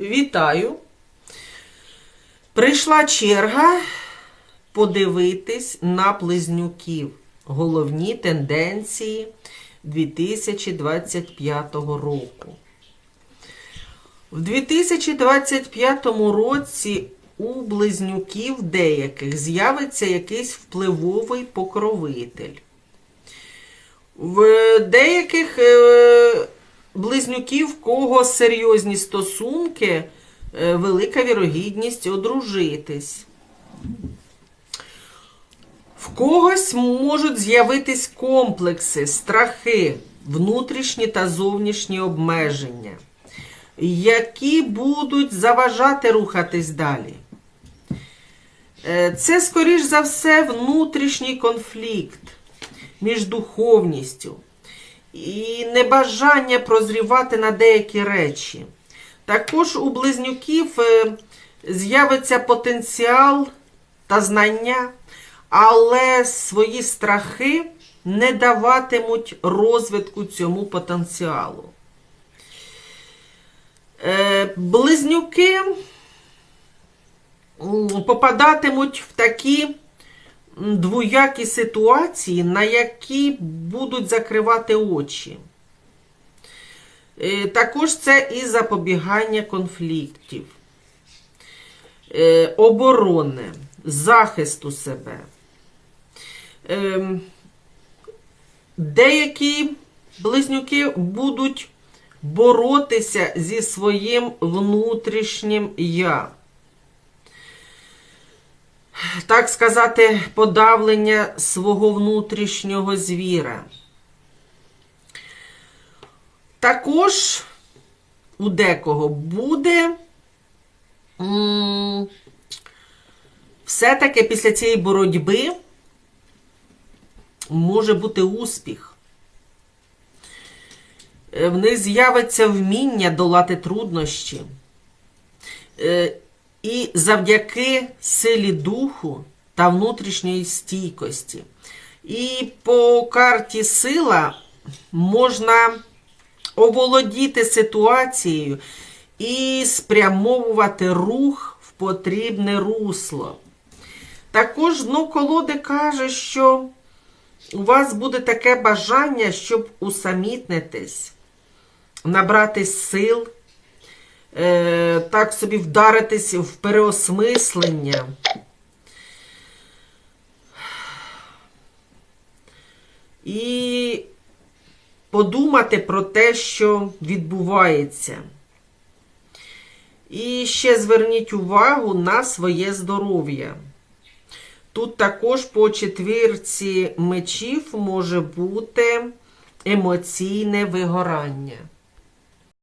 Вітаю! Прийшла черга подивитись на близнюків. Головні тенденції 2025 року. В 2025 році у близнюків деяких з'явиться якийсь впливовий покровитель. В деяких е, близнюків, в кого серйозні стосунки, е, велика вірогідність одружитись. В когось можуть з'явитись комплекси, страхи, внутрішні та зовнішні обмеження, які будуть заважати рухатись далі. Е, Це, скоріш за все, внутрішній конфлікт між духовністю і небажання прозрівати на деякі речі. Також у близнюків е, з'явиться потенціал та знання, але свої страхи не даватимуть розвитку цьому потенціалу. Е, Близнюки попадатимуть в такі двоякі ситуації, на які будуть закривати очі. Е, Також це і запобігання конфліктів, е, оборони, захисту себе. Ем, Деякі близнюки будуть боротися зі своїм внутрішнім я. Так сказати, подавлення свого внутрішнього звіра. Також у декого буде все-таки після цієї боротьби може бути успіх. Е, В них з'явиться вміння долати труднощі. І завдяки силі духу та внутрішньої стійкості. І по карті сила можна оволодіти ситуацією і спрямовувати рух в потрібне русло. Також дно колоди каже, що у вас буде таке бажання, щоб усамітнитись, набратись сил, е, так собі вдаритись в переосмислення. І подумати про те, що відбувається. І ще зверніть увагу на своє здоров'я. Тут також по четвірці мечів може бути емоційне вигорання.